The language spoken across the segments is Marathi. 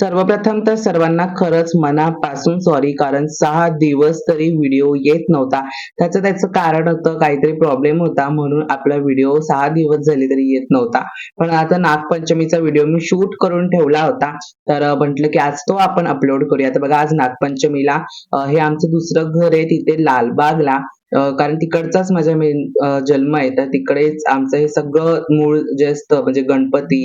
सर्वप्रथम तर सर्वांना खरंच मनापासून सॉरी कारण सहा दिवस तरी व्हिडिओ येत नव्हता. त्याचं त्याचं कारण होतं काहीतरी प्रॉब्लेम होता म्हणून आपला व्हिडिओ सहा दिवस झाले तरी येत नव्हता. पण आता नागपंचमीचा व्हिडिओ मी शूट करून ठेवला होता. तर म्हटलं की आज तो आपण अपलोड करूया. तर बघा आज नागपंचमीला हे आमचं दुसरं घर आहे तिथे लालबागला. कारण तिकडचाच माझा मेन जन्म आहे. तर तिकडेच आमचं हे सगळं मूळ जे असतं म्हणजे गणपती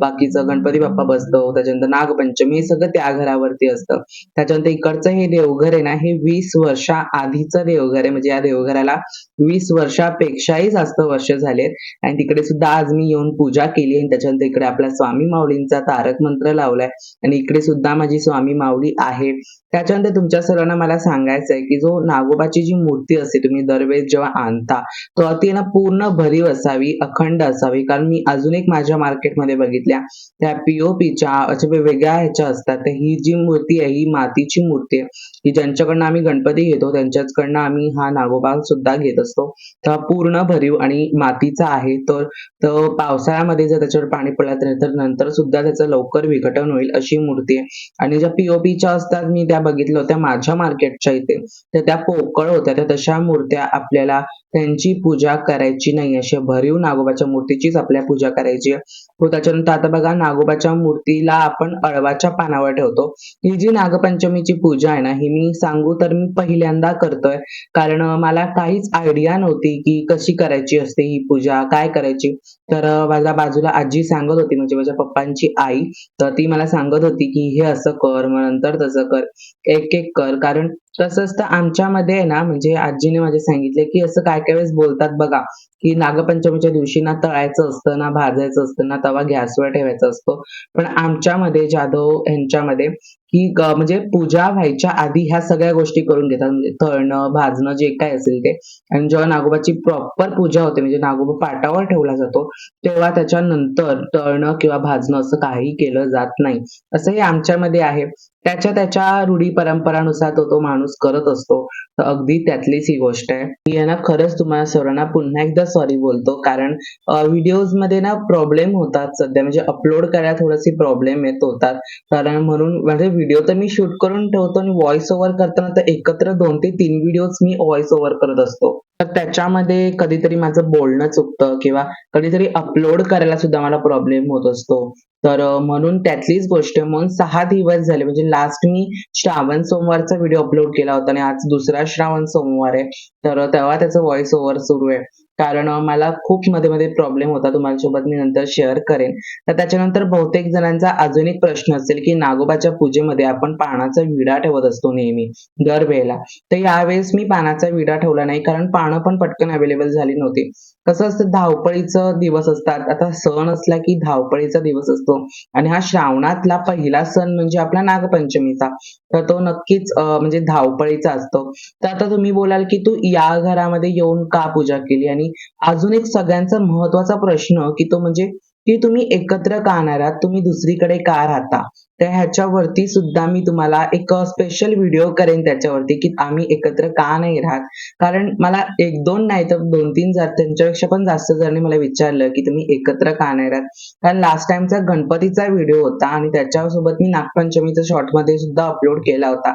बाकीचं गणपती बाप्पा बसतो त्याच्यानंतर नागपंचमी हे सगळं त्या घरावरती असतं. त्याच्यानंतर इकडचं हे देवघर आहे ना हे वीस वर्षा आधीचं देवघर आहे. म्हणजे या देवघराला वीस वर्षापेक्षाही जास्त वर्ष झालेत. आणि तिकडे सुद्धा आज मी येऊन पूजा केली आणि त्याच्यानंतर इकडे आपला स्वामी माऊलींचा तारक मंत्र लावलाय. आणि इकडे सुद्धा माझी स्वामी माऊली आहे. त्याच्यानंतर तुमच्या सर्वांना मला सांगायचं आहे की जो नागोबाची जी मूर्ती असते तुम्ही दरवेळेस जेव्हा आणता तर ती ना पूर्ण भरीव असावी अखंड असावी. कारण मी अजून एक माझ्या मार्केटमध्ये बघितल्या त्या पीओपीच्या अशा वेगवेगळ्या ह्याच्या असतात. तर ही जी मूर्ती आहे ही मातीची मूर्ती आहे. की ज्यांच्याकडनं आम्ही गणपती घेतो त्यांच्याचकडनं आम्ही हा नागोबा सुद्धा घेत असतो. तर हा पूर्ण भरीव आणि मातीचा आहे. तर तर पावसाळ्यामध्ये जर त्याच्यावर पाणी पडलं तर नंतर सुद्धा त्याचं लवकर विघटन होईल अशी मूर्ती आहे. आणि ज्या पीओपीच्या असतात मी त्या बघितल्या होत्या माझ्या मार्केटच्या इथे. तर त्या पोकळ होत्या. तर तशा मूर्त्या आपल्याला त्यांची पूजा करायची नाही. अशा भरीव नागोबाच्या मूर्तीचीच आपल्या पूजा करायची आहे. हो त्याच्यानंतर आता बघा नागोबाच्या मूर्तीला आपण अळवाच्या पानावर ठेवतो. ही जी नागपंचमीची पूजा आहे ना ही मी सांगू तर मी पहिल्यांदा करतोय. कारण मला काहीच आयडिया नव्हती की कशी करायची असते ही पूजा काय करायची. तर माझ्या बाजूला आजी सांगत होती म्हणजे माझ्या पप्पांची आई. तर ती मला सांगत होती की हे असं कर मग नंतर तसं कर. एक एक कर. कारण कसं असतं आमच्यामध्ये आहे ना म्हणजे आजीने माझे सांगितले की असं काय काय वेळेस बोलतात बघा. की नागपंचमीच्या दिवशी ना तळायचं असतं ना भाजायचं असतं ना तवा गॅसवर ठेवायचा असतो. पण आमच्यामध्ये जाधव यांच्यामध्ये की ग- म्हणजे पूजा व्हायच्या आधी ह्या सगळ्या गोष्टी करून घेतात. म्हणजे तळणं भाजणं जे काय असेल ते. आणि जेव्हा नागोबाची प्रॉपर पूजा होते म्हणजे नागोबा पाटावर ठेवला जातो तेव्हा त्याच्यानंतर तळणं किंवा भाजणं असं काही केलं जात नाही. असं हे आमच्यामध्ये आहे. त्याच्या त्याच्या रूढी परंपरानुसार तो तो माणूस करत असतो. तर अगदी त्यातलीच ही गोष्ट आहे. मी आहे ना खरंच तुम्हाला सर्वांना पुन्हा एकदा सॉरी बोलतो. कारण व्हिडिओजमध्ये ना प्रॉब्लेम होतात सध्या. म्हणजे अपलोड करायला थोडीशी प्रॉब्लेम येत होतात. कारण म्हणून म्हणजे व्हिडिओ तर मी शूट करून ठेवतो आणि व्हॉइस ओव्हर करताना तर एकत्र दोन ते तीन व्हिडिओज मी व्हॉइस ओव्हर करत असतो. तर त्याच्यामध्ये कधीतरी माझं बोलणं चुकतं किंवा कधीतरी अपलोड करायला सुद्धा मला प्रॉब्लेम होत असतो. तर म्हणून त्यातलीच गोष्ट म्हणून सहा दिवस झाले. म्हणजे लास्ट मी श्रावण सोमवारचा व्हिडिओ अपलोड केला होता आणि आज दुसरा श्रावण सोमवार आहे. तर तेव्हा त्याचं व्हॉइस ओव्हर सुरू आहे. कारण मला खूप मध्ये मध्ये प्रॉब्लेम होता तुम्हाला सोबत मी नंतर शेअर करेन. तर त्याच्यानंतर बहुतेक जणांचा अजून एक प्रश्न असेल की नागोबाच्या पूजेमध्ये आपण पानाचा विडा ठेवत असतो नेहमी दरवेळेला. तर यावेळेस मी पानाचा विडा ठेवला नाही कारण पानं पण पटकन अवेलेबल झाली नव्हती. कसं असतं धावपळीचं दिवस असतात. आता सण असला की धावपळीचा दिवस असतो. आणि हा श्रावणातला पहिला सण म्हणजे आपला नागपंचमीचा. तर तो नक्कीच म्हणजे धावपळीचा असतो. तर आता तुम्ही बोलाल की तू या घरामध्ये येऊन का पूजा केली? आणि अजून एक सगळ्यांचा महत्त्वाचा प्रश्न की तो म्हणजे की तुम्ही एकत्र का नाही राहत? तुम्ही दुसरीकडे का राहता? तर ह्याच्यावरती सुद्धा मी तुम्हाला एक स्पेशल व्हिडिओ करेन त्याच्यावरती की आम्ही एकत्र का नाही राहत. कारण मला एक दोन नाही तर दोन तीन जण त्यांच्यापेक्षा पण जास्त जणांनी मला विचारलं की तुम्ही एकत्र का नाही राहत. कारण लास्ट टाइमचा गणपतीचा व्हिडिओ होता आणि त्याच्यासोबत मी नागपंचमीचा शॉर्टमध्ये सुद्धा अपलोड केला होता.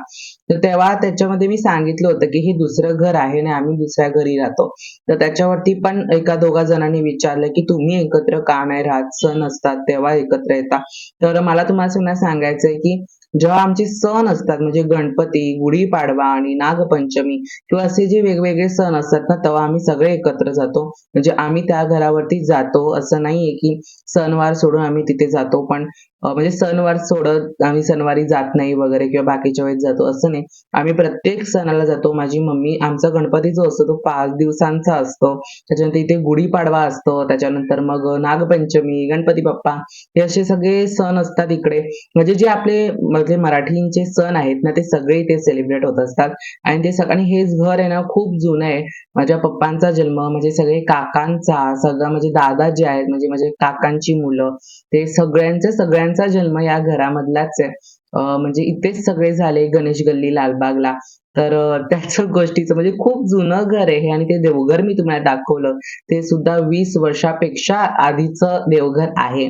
तर तेव्हा त्याच्यामध्ये मी सांगितलं होतं की हे दुसरं घर आहे आणि आम्ही दुसऱ्या घरी राहतो. तर त्याच्यावरती पण एका दोघा जणांनी विचारलं की तुम्ही एकत्र का नाही राहत? सण असतात तेव्हा एकत्र येता. तर मला तुम्हाला सांग सांगायचंय की जेव्हा आमचे सण असतात म्हणजे गणपती गुढीपाडवा आणि नागपंचमी किंवा असे जे वेगवेगळे सण असतात ना तेव्हा आम्ही सगळे एकत्र जातो. म्हणजे आम्ही त्या घरावरती जातो. असं नाहीये की सणवार सोडून आम्ही तिथे जातो. पण म्हणजे सणवार सोडत आम्ही सणवारी जात नाही वगैरे किंवा बाकीच्या वेळेस जातो असं नाही. आम्ही प्रत्येक सणाला जातो. माझी मम्मी आमचा गणपती जो असतो तो पाच दिवसांचा असतो. त्याच्यानंतर इथे गुढीपाडवा असतो त्याच्यानंतर मग नागपंचमी गणपती बाप्पा हे असे सगळे सण असतात इकडे. म्हणजे जे आपले म्हणजे मराठींचे सण आहेत ना ते सगळे इथे सेलिब्रेट होत असतात. आणि ते सग आणि हेच घर आहे ना खूप जुनं आहे. माझ्या पप्पांचा जन्म म्हणजे सगळे काकांचा सगळं म्हणजे दादा जे आहेत म्हणजे माझे काकांची मुलं ते सगळ्यांचा सगळ्यांचा जन्म या घरामधलाच आहे. म्हणजे इथेच सगळे झाले गणेश गल्ली लालबागला. तर अं, त्याच गोष्टीचं म्हणजे खूप जुनं घर आहे हे आणि ते देवघर मी तुम्हाला दाखवलं. ते सुद्धा वीस वर्षापेक्षा आधीचं देवघर आहे.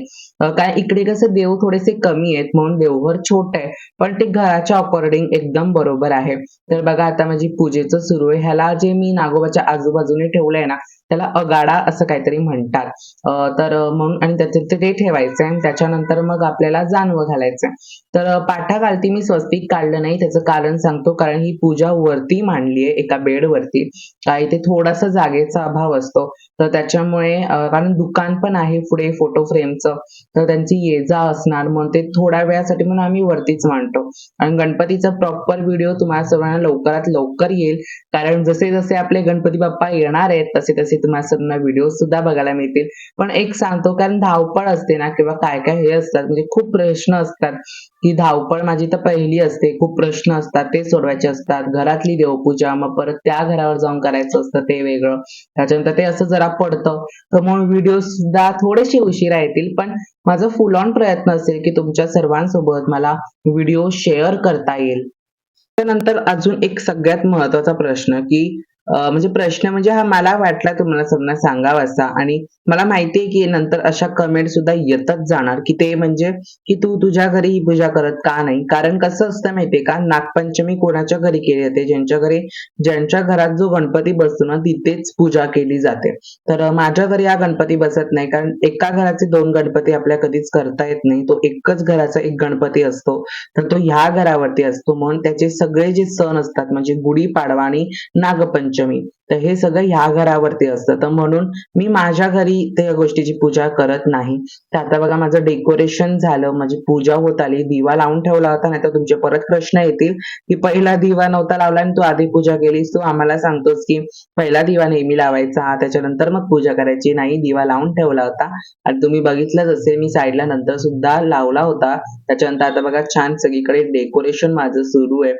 काय इकडे कसं देव थोडेसे कमी आहेत म्हणून देवघर छोट आहे पण ते घराच्या अकॉर्डिंग एकदम बरोबर आहे. तर बघा आता माझी पूजेचं सुरू आहे. ह्याला जे मी नागोबाच्या आजूबाजूने ठेवलंय ना त्याला अगाडा असं काहीतरी म्हणतात. तर म्हणून आणि त्याचे ते ठेवायचंय. आणि त्याच्यानंतर मग आपल्याला जानवं घालायचंय. तर अं, मी स्वस्तिक काढलं नाही. त्याचं कारण सांगतो. कारण ही पूजा वरती मांडली आहे एका बेडवरती. काय इथे थोडासा जागेचा अभाव असतो. तर त्याच्यामुळे कारण दुकान पण आहे पुढे फोटो फ्रेमचं तर त्यांची ये जा असणार. म्हणून ते थोड्या वेळासाठी म्हणून आम्ही वरतीच मांडतो. आणि गणपतीचा प्रॉपर व्हिडिओ तुम्हाला सगळ्यांना लवकरात लवकर येईल. कारण जसे जसे आपले गणपती बाप्पा येणार आहेत तसे तसे तुम्हाला सर्वांना व्हिडिओ सुद्धा बघायला मिळतील. पण एक सांगतो कारण धावपळ असते ना किंवा काय काय हे असतात म्हणजे खूप प्रश्न असतात. की धावपळ माझी तर पहिली असते खूप प्रश्न असतात ते सोडवायचे असतात. घरातली देवपूजा मग परत त्या घरावर जाऊन करायचं असतं ते वेगळं. त्याच्यानंतर ते असं जरा पडतं. तर मग व्हिडिओ सुद्धा थोडेसे उशिरा येतील पण माझा फुल ऑन प्रयत्न असेल की तुमच्या सर्वांसोबत मला व्हिडिओ शेअर करता येईल. त्यानंतर अजून एक सगळ्यात महत्त्वाचा प्रश्न की म्हणजे प्रश्न म्हणजे हा मला वाटला तुम्हाला सर्वांना सांगावासा आणि मला माहितीये की नंतर अशा कमेंट सुद्धा येतच जाणार की ते म्हणजे की तू तुझ्या घरी ही पूजा करत का नाही? कारण कसं असतं माहितीये का? नागपंचमी कोणाच्या घरी केली जाते? ज्यांच्या घरी ज्यांच्या घरात जो गणपती बसतो ना तिथेच पूजा केली जाते. तर माझ्या घरी हा गणपती बसत नाही. कारण एका घराचे दोन गणपती आपल्या कधीच करता येत नाही. तो एकच घराचा एक गणपती असतो. तर तो ह्या घरावरती असतो. म्हणून त्याचे सगळे जे सण असतात म्हणजे गुढीपाडवा आणि नागपंचमी yo mismo. तर हे सगळं ह्या घरावरती असतं. तर म्हणून मी माझ्या घरी त्या गोष्टीची पूजा करत नाही. तर आता बघा माझं डेकोरेशन झालं माझी पूजा होत आली. दिवा लावून ठेवला होता नाही तर तुमचे परत प्रश्न येतील की पहिला दिवा नव्हता लावला आणि तू आधी पूजा केलीस तू आम्हाला सांगतोस की पहिला दिवा नेहमी लावायचा त्याच्यानंतर मग पूजा करायची. नाही दिवा लावून ठेवला होता. आणि तुम्ही बघितलंच असेल मी साईडला नंतर सुद्धा लावला होता. त्याच्यानंतर आता बघा छान सगळीकडे डेकोरेशन माझं सुरू आहे.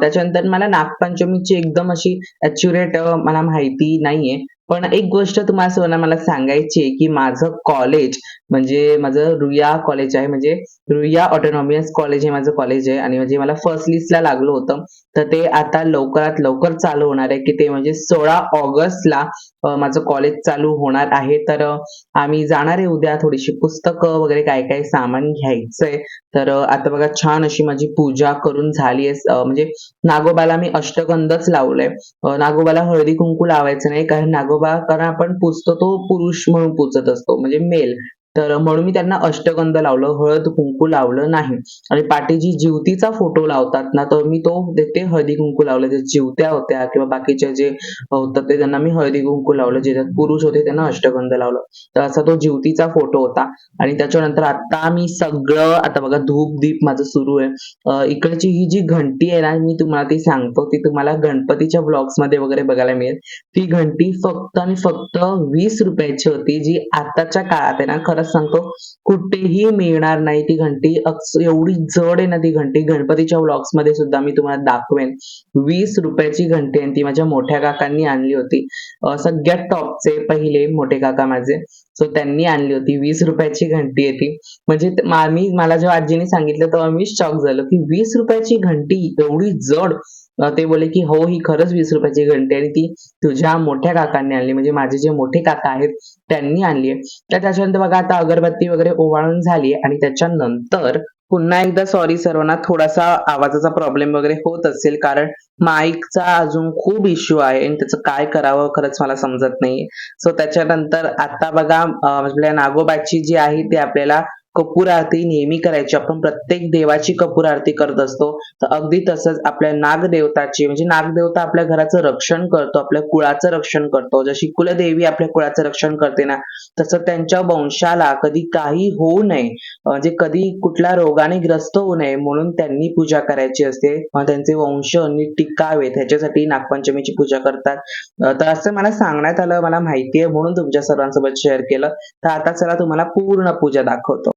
त्याच्यानंतर मला नागपंचमीची एकदम अशी ॲक्युरेट मला माहिती नाहीये. पण एक गोष्ट तुम्हाला सोना मला सांगायची आहे की माझं कॉलेज म्हणजे माझं रुया कॉलेज आहे म्हणजे रुया ऑटोनॉमियस कॉलेज हे माझं कॉलेज आहे. आणि म्हणजे मला फर्स्ट लिस्टला लागलं होतं. तर ते आता लवकरात लवकर चालू होणार आहे की ते म्हणजे सोळा ऑगस्टला माझं कॉलेज चालू होणार आहे. तर आम्ही जाणार आहे उद्या थोडीशी पुस्तकं वगैरे काय काय सामान घ्यायचंय. तर आता बघा छान अशी माझी पूजा करून झाली आहे. म्हणजे नागोबाला मी अष्टगंधच लावलंय. नागोबाला हळदी कुंकू लावायचं नाही कारण ताडोबा कारण आपण पुजतो तो पुरुष म्हणून पुजत असतो. म्हणजे मेल तर म्हणून मी त्यांना अष्टगंध लावलं हळद कुंकू लावलं नाही. आणि पाठीची जिवतीचा फोटो लावतात ना तर मी तो देते हळदी कुंकू लावलं जे जिवत्या होत्या किंवा बाकीचे जे होतं ते त्यांना मी हळदी कुंकू लावलं जे पुरुष होते त्यांना अष्टगंध लावलं. तर असा तो जिवतीचा फोटो होता. आणि त्याच्यानंतर आता मी सगळं आता बघा धूप दीप माझं सुरू आहे. इकडची ही जी घंटी आहे ना मी तुम्हाला ती सांगतो ती तुम्हाला गणपतीच्या ब्लॉग्समध्ये वगैरे बघायला मिळेल. ती घंटी फक्त आणि फक्त वीस रुपयाची होती जी आताच्या काळात आहे ना खरंच सांगतो कुठेही मिळणार नाही ती घंटी. एवढी जड आहे ना ती घंटी. गणपतीच्या व्लॉग्समध्ये सुद्धा मी तुम्हाला दाखवेन. वीस रुपयाची घंटी आहे आणि ती माझ्या मोठ्या काकांनी आणली होती. सगळ्यात टॉपचे पहिले मोठे काका माझे. सो त्यांनी आणली होती. वीस रुपयाची घंटी आहे ती. म्हणजे मी मला जेव्हा आजीने सांगितलं तेव्हा मी शॉक झालो की वीस रुपयाची घंटी एवढी जड. ते बोले की हो ही खरंच वीस रुपयाची घंटी आणि ती तुझ्या मोठ्या काकांनी आणली. म्हणजे माझे जे मोठे काका आहेत त्यांनी आणली आहे. तर त्याच्यानंतर बघा आता अगरबत्ती वगैरे ओवाळून झाली आणि त्याच्यानंतर पुन्हा एकदा सॉरी सर्वांना थोडासा आवाजाचा प्रॉब्लेम वगैरे होत असेल कारण माईकचा अजून खूप इश्यू आहे आणि त्याचं काय करावं खरंच मला समजत नाही सो त्याच्यानंतर आता बघा आपल्या नागोबाची जी आहे ती आपल्याला कपूर आरती नेहमी करायची. आपण प्रत्येक देवाची कपूर आरती करत असतो. तर अगदी तसंच आपल्या नागदेवताची म्हणजे नागदेवता आपल्या घराचं रक्षण करतो आपल्या कुळाचं रक्षण करतो. जशी कुलदेवी आपल्या कुळाचं रक्षण करते ना तसं त्यांच्या वंशाला कधी काही होऊ नये. म्हणजे कधी कुठल्या रोगाने ग्रस्त होऊ नये म्हणून त्यांनी पूजा करायची असते. त्यांचे वंश नीट टिकावेत ह्याच्यासाठी नागपंचमीची पूजा करतात. तर असं मला सांगण्यात आलं मला माहिती आहे म्हणून तुमच्या सर्वांसोबत शेअर केलं. तर आता चला तुम्हाला पूर्ण पूजा दाखवतो.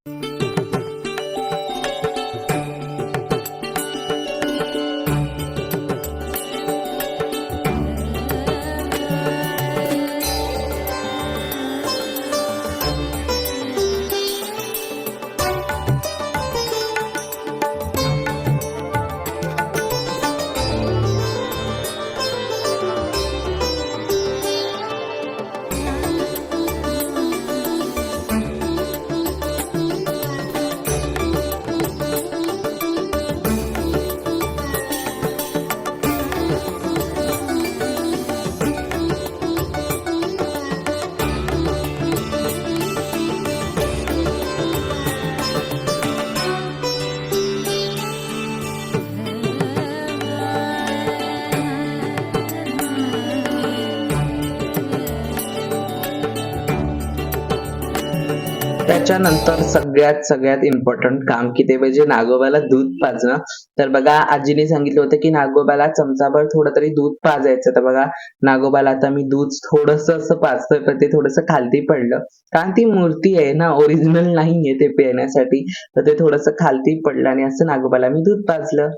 त्याच्यानंतर सगळ्यात सगळ्यात इम्पॉर्टंट काम की ते म्हणजे नागोबाला दूध पाजणं. तर बघा आजीने सांगितलं होतं की नागोबाला चमचाभर थोडं तरी दूध पाजायचं. तर बघा नागोबाला आता मी दूध थोडस असं पाजतोय पण ते थोडस खालती पडलं. कारण ती मूर्ती आहे ना ओरिजिनल नाहीये ते पिण्यासाठी. तर ते थोडस खालती पडलं आणि असं नागोबाला मी दूध पाजलं.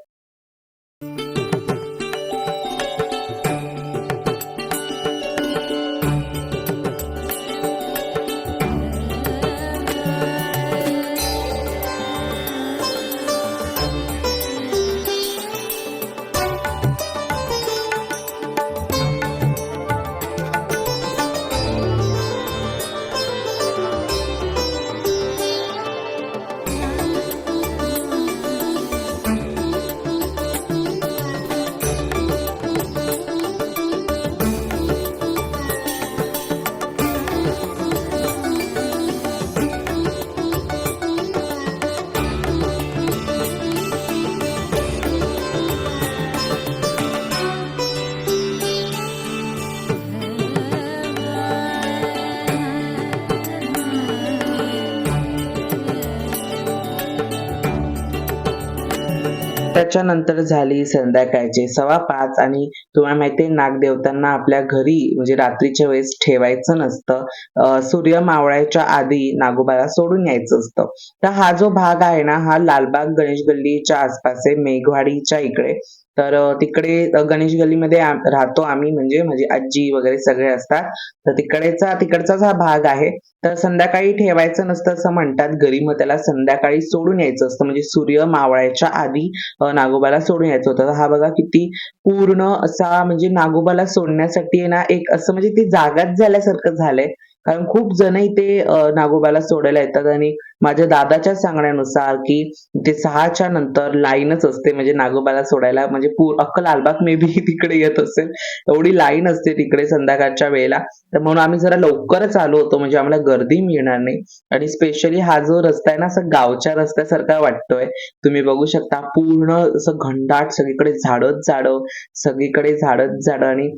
त्याच्यानंतर झाली संध्याकाळचे सव्वा पाच आणि तुम्हाला माहितीये नागदेवतांना आपल्या घरी म्हणजे रात्रीच्या वेळेस ठेवायचं नसतं. सूर्य मावळायच्या आधी नागोबाला सोडून यायचं असतं. तर हा जो भाग आहे ना हा लालबाग गणेश गल्लीच्या आसपास आहे मेघवाडीच्या इकडे. तर तिकडे गणेश गल्लीमध्ये राहतो आम्ही. म्हणजे माझी आजी वगैरे सगळे असतात. तर तिकडेचा तिकडचाच हा भाग आहे तर संध्याकाळी ठेवायचं नसतं असं म्हणतात घरी. मग त्याला संध्याकाळी सोडून यायचं असतं. म्हणजे सूर्य मावळायच्या आधी नागोबाला सोडून यायचं होतं. हा बघा किती पूर्ण असा म्हणजे नागोबाला सोडण्यासाठी ना एक असं म्हणजे ती जागाच झाल्यासारखं झालंय. कारण खूप जण इथे नागोबाला सोडायला येतात आणि माझ्या दादाच्या सांगण्यानुसार की ते सहाच्या नंतर लाईनच असते म्हणजे नागोबाला सोडायला म्हणजे पूर अक्कल लालबाग मे बी तिकडे येत असेल. एवढी लाईन असते तिकडे संध्याकाळच्या वेळेला. तर म्हणून आम्ही जरा लवकरच आलो होतो म्हणजे आम्हाला गर्दी मिळणार नाही. आणि स्पेशली हा जो रस्ता आहे ना असं गावच्या रस्त्यासारखा वाटतोय. तुम्ही बघू शकता पूर्ण असं घंडाट सगळीकडे झाडच झाडं सगळीकडे झाडच झाडं. आणि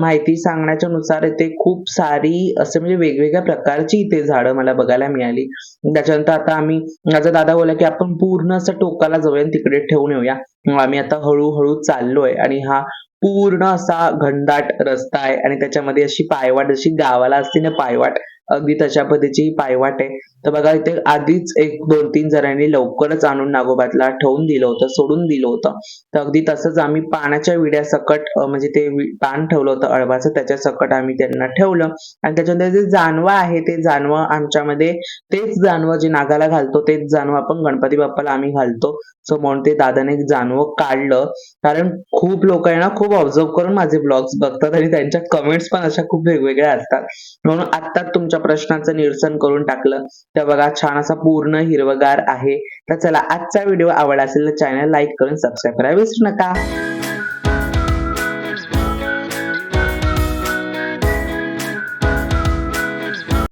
माहिती सांगण्याच्या नुसार इथे खूप सारी असे म्हणजे वेगवेगळ्या प्रकारची इथे झाडं मला बघायला मिळाली. त्याच्या त्याच्यानंतर आता आम्ही माझा दादा बोला की आपण पूर्ण असं टोकाला जाऊया आणि तिकडे ठेवून येऊया. आम्ही आता हळूहळू चाललोय आणि हा पूर्ण असा घनदाट रस्ता आहे आणि त्याच्यामध्ये अशी पायवाट जशी गावाला असते ना पायवाट अगदी तशा पद्धतीची पायवाट आहे. तर बघा इथे आधीच एक दोन तीन जणांनी लवकरच आणून नागोबातला ठेवून दिलं होतं सोडून दिलं होतं. तर अगदी तसंच आम्ही पाण्याच्या विड्यासकट अं, म्हणजे ते वि- पान ठेवलं होतं अळवाचं त्याच्या सकट आम्ही त्यांना ठेवलं. आणि त्याच्यानंतर जे जानवं आहे ते जानवं आमच्यामध्ये तेच जानवं जे नागाला घालतो तेच जानवं आपण गणपती बाप्पाला आम्ही घालतो. सो म्हणून ते दादाने जानवं काढलं. कारण खूप लोक आहे ना खूप ऑब्झर्व करून माझे ब्लॉग्स बघतात आणि त्यांच्या कमेंट्स पण अशा खूप वेगवेगळ्या असतात. म्हणून आता तुमच्या प्रश्नाचं निरसन करून टाकलं. तर बघा छान असा पूर्ण हिरवगार आहे. तर चला आजचा व्हिडिओ आवडला असेल तर चॅनल लाईक करून सबस्क्राईब करायला विसरू नका.